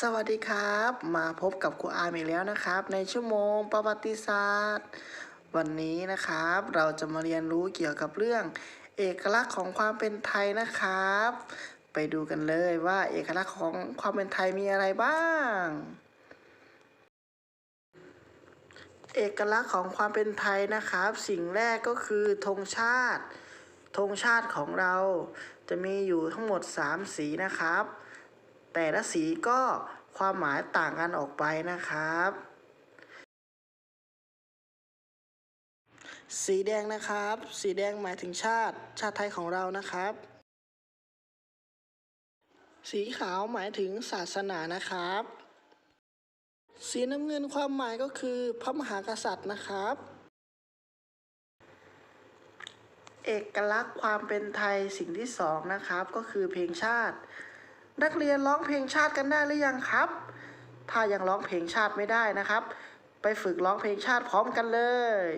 สวัสดีครับ มาพบกับครูอาร์มอีกแล้วนะครับ ในชั่วโมงประวัติศาสตร์ วันนี้นะครับ เราจะมาเรียนรู้เกี่ยวกับเรื่อง เอกลักษณ์ของความเป็นไทยนะครับ ไปดูกันเลยว่าเอกลักษณ์ของความเป็นไทยมีอะไรบ้าง เอกลักษณ์ของความเป็นไทยนะครับ สิ่งแรกก็คือธงชาติธงชาติของเราจะมีอยู่ทั้งหมด 3 สีนะครับ แต่ละสีก็ความหมายต่างกันออกไปนะครับ สีแดงนะครับ สีแดงหมายถึงชาติ ชาติไทยของเรานะครับ สีขาวหมายถึงศาสนานะครับ สีน้ำเงินความหมายก็คือพระมหากษัตริย์นะครับเอกลักษณ์ความเป็นไทยสิ่งที่สองนะครับ ก็คือเพลงชาติ นักเรียนร้องเพลงชาติกันได้หรือยังครับ ถ้ายังร้องเพลงชาติไม่ได้นะครับ ไปฝึกร้องเพลงชาติพร้อมกันเลย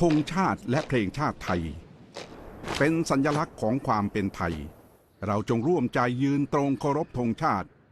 ธงชาติและเพลงชาติไทย เป็นสัญลักษณ์ของความเป็นไทย เราจงร่วมใจยืนตรงเคารพธงชาติ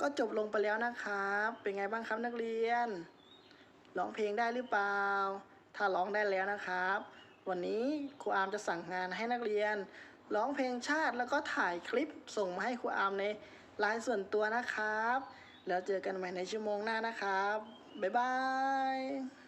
ก็จบลงไปแล้วนะครับ เป็นไงบ้างครับนักเรียน ร้องเพลงได้หรือเปล่า ถ้าร้องได้แล้วนะครับ วันนี้ครูอาร์มจะสั่งงานให้นักเรียน ร้องเพลงชาติแล้วก็ถ่ายคลิปส่งมาให้ครูอาร์มในไลน์ส่วนตัวนะครับ แล้วเจอกันใหม่ในชั่วโมงหน้านะครับ บ๊ายบาย